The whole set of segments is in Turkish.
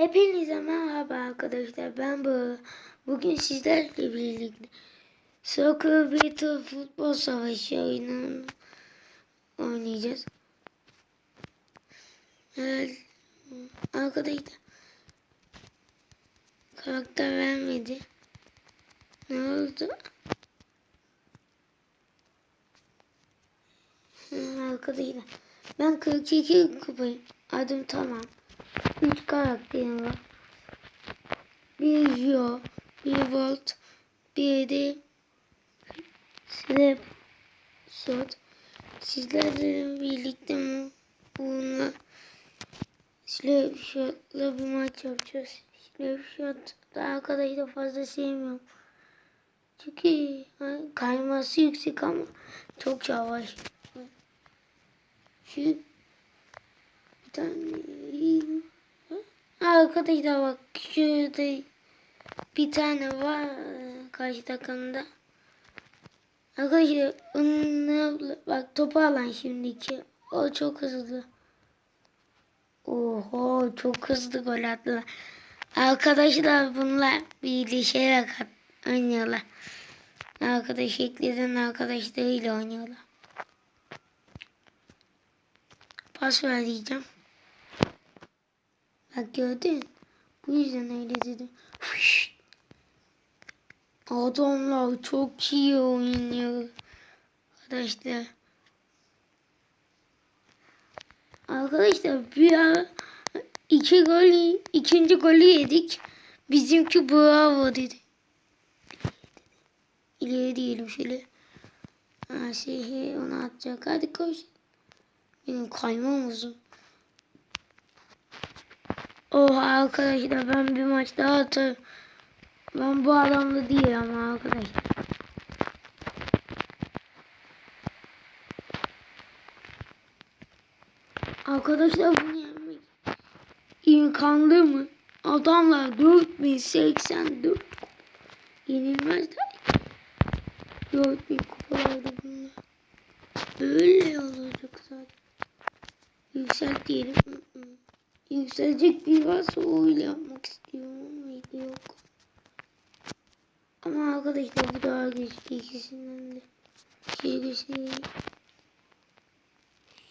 Hepinize merhaba arkadaşlar. Ben bu. Bugün sizlerle birlikte Soccer Battle Futbol Savaşı oyununu oynayacağız. Evet. Arkadaşlar karakter vermedi. Ne oldu? Arkadaşlar ben 42 kupayım. Adım tamam. 3 karakterim var. Bir Yo, bir Volt, bir de Slap Shot. Sizlerle birlikte bununla Slap Shot'la bir maç yapacağız. Slap Shot da arkadaşlar fazla sevmiyorum. Çünkü kayması yüksek ama çok yavaş. Şu bir tane Arkadaşlar bak şurada bir tane var karşı takımda. Arkadaşlar onu bak topu alan şimdiki. O çok hızlı. Oho çok hızlı gol attılar. Arkadaşlar bunlar birleşerek oynuyorlar. Arkadaş ekleden arkadaşlarıyla oynuyorlar. Pas ver. Bak gördün. Bu yüzden öyle dedim. Fış. Adamlar çok iyi oynuyor. Arkadaşlar. Arkadaşlar bir ara iki gol ikinci golü yedik. Bizimki bravo dedi. İleri diyelim şöyle. Ha şey onu atacak. Hadi koş. Benim kaymam uzun. Oha arkadaşlar ben bir maç daha atarım. Ben bu adamla değil ama arkadaşlar. Arkadaşlar bunu yenmek imkanlı mı? Adamlar 4084 yenilmezler. 4000 kupalarda bunlar. Böyle olacak zaten. Yükselt diyelim. Yükselecek bir varsa öyle yapmak istiyorum ama yok. Ama arkadaşlar bu daha güçlü ikisinden de. Şey güçlü.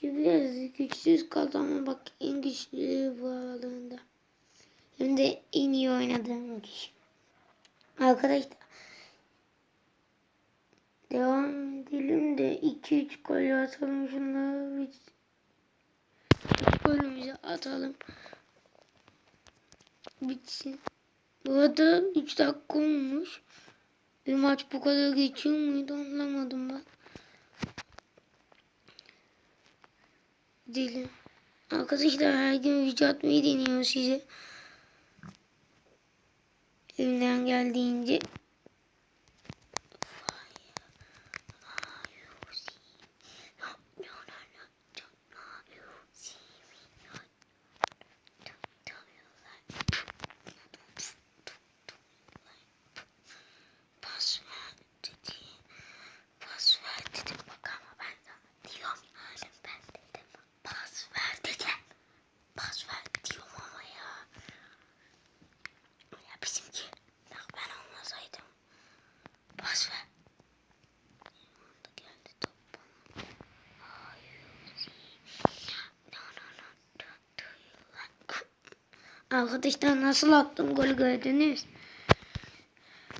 Şu biraz güçsüz kaldı ama bak en güçlü bu aralığında. Hem de en iyi oynadığım kişi. Arkadaşlar devam edelim de 2-3 gol atalım şunları. 3 golümüzü atalım. Bitsin. Bu arada 3 dakika olmuş. Bir maç bu kadar geçiyor muydu anlamadım ben. Gidelim. Arkadaşlar her gün video atmayı deniyor size. Elimden geldiğince. Pas ver dedi. Pas ver dedim bak ama ben sana diyorum yani ben dedim. Pas ver dedim. Pas ver diyorum ya. Ya bizimki. Bak ben olmasaydım. Pas ver. Anda geldi top bana. Arkadaşlar nasıl attım golü gördünüz.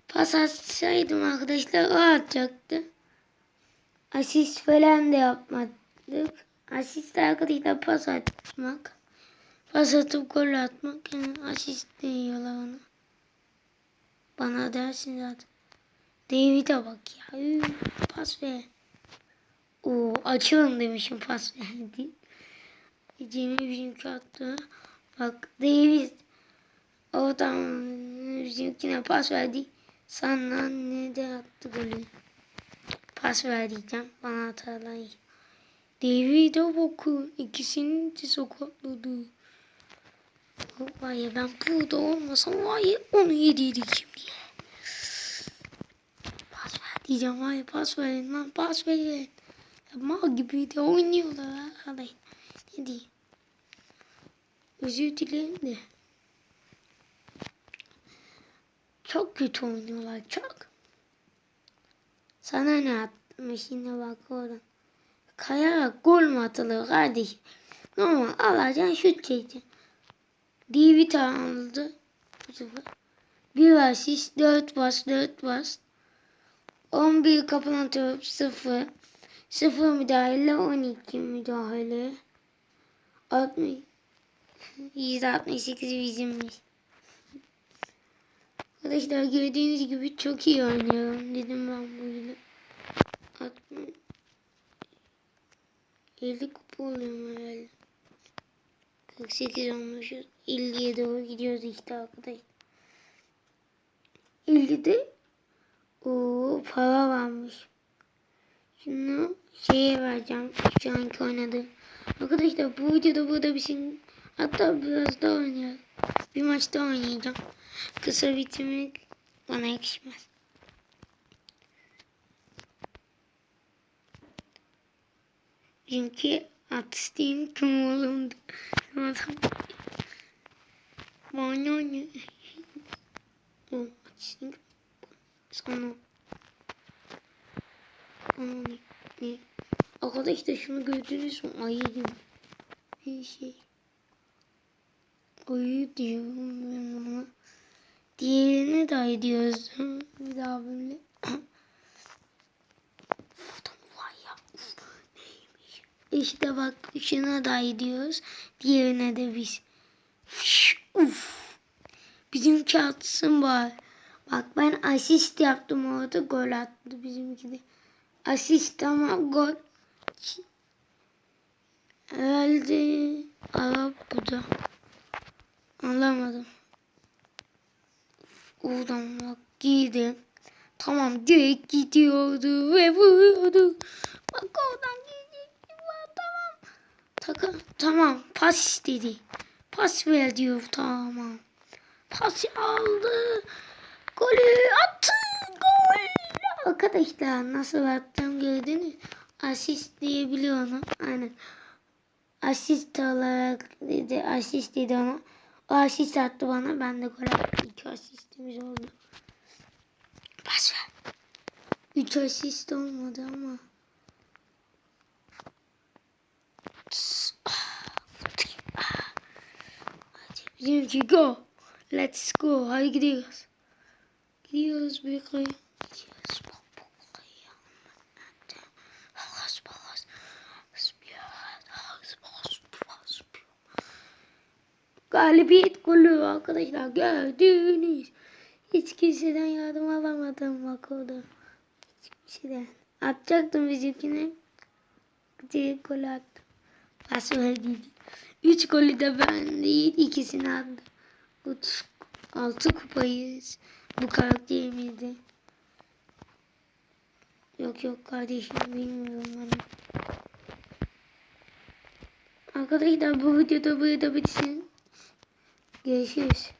Pas atsaydım arkadaşlar o atacaktı. Asist falan da yapmadık. Asist arkadaşlar pas atmak. Pas atıp gol atmak. Yani asist diyorlar ona. Bana dersin zaten. David'e bak ya. Üf, pas ver. Oo, açılın demişim pas verdi. Cemil bizimki attı. Bak David. Oradan bizimkine pas verdi. Sana ne de attı golü. Pas ver diyeceğim. Bana atarlar. David'e bakın. İkisini de sokatladı. Var ya ben burada olmasam var ya onu yediydik şimdi. Pas ver diyeceğim. Var ya pas verin lan pas verin. Mal gibi de oynuyorlar arkadaşlar. Ne diyeyim. Özür dilerim de. Çok kötü oynuyorlar çok. Sana ne atmış yine bak oradan. Kayarak gol mü atılır kardeşim? Normal alacaksın şut çekeceksin. Aldı. Bu sefer. Bir asist, dört bas, dört bas. 11 kapılan top, 0. 0 müdahale, 12 müdahale. 60. 168 bizimmiş. Arkadaşlar gördüğünüz gibi çok iyi oynuyorum dedim ben bugün. 60. 50 kupa oluyorum herhalde. 48 olmuşuz. 50'ye doğru gidiyoruz işte arkadaşlar. 50'de o para varmış. Şunu şeye vereceğim. Şu anki oynadı. Arkadaşlar bu videoda burada bir şey hatta biraz daha oynayalım. Bir maç oynayacağım. Kısa bitirmek bana yakışmaz. Çünkü artistliğin kim oğlumdu. Adam bana ne? O artistliğin sana Aa, ne? ne? Arkadaşlar şunu gördünüz mü? Ayı gibi. Bir şey. Ayı diyorum ben buna. Diğerine de ayı diyoruz. Bir daha böyle. Buradan var ya. Uf, neymiş? İşte bak şuna da ayı diyoruz. Diğerine de biz. Uf. Bizimki atsın bari. Bak ben asist yaptım orada gol attı bizimki de. Asist ama gol. Herhalde Arap bu da. Anlamadım. Oradan bak girdim. Tamam direkt gidiyordu ve vuruyordu. Bak oradan gidecek Taka, tamam pas istedi. Pas ver diyor tamam. Pas aldı. Golü attı. Gol. Arkadaşlar nasıl attım gördünüz. Asist diyebiliyor onu. Aynen. Asist olarak dedi. Asist dedi ona. O asist attı bana. Ben de gol attım. İki asistimiz oldu. Pas ver. Üç asist olmadı ama. Hadi bizimki go. Let's go. Hadi gidiyoruz. Gidiyoruz bir koy. Gidiyoruz. Bak. Hakas bakas. Galibiyet golü arkadaşlar gördünüz. Hiç kimseden yardım alamadım bak orada. Hiç kimseden. Atacaktım bizimkine. Direkt gol. Verdiydi. Üç golü de ben değil ikisini. Üç, altı kupayız bu karakterimizde. Yok yok kardeşim bilmiyorum ben. Arkadaşlar bu videoda burada bitsin. Görüşürüz.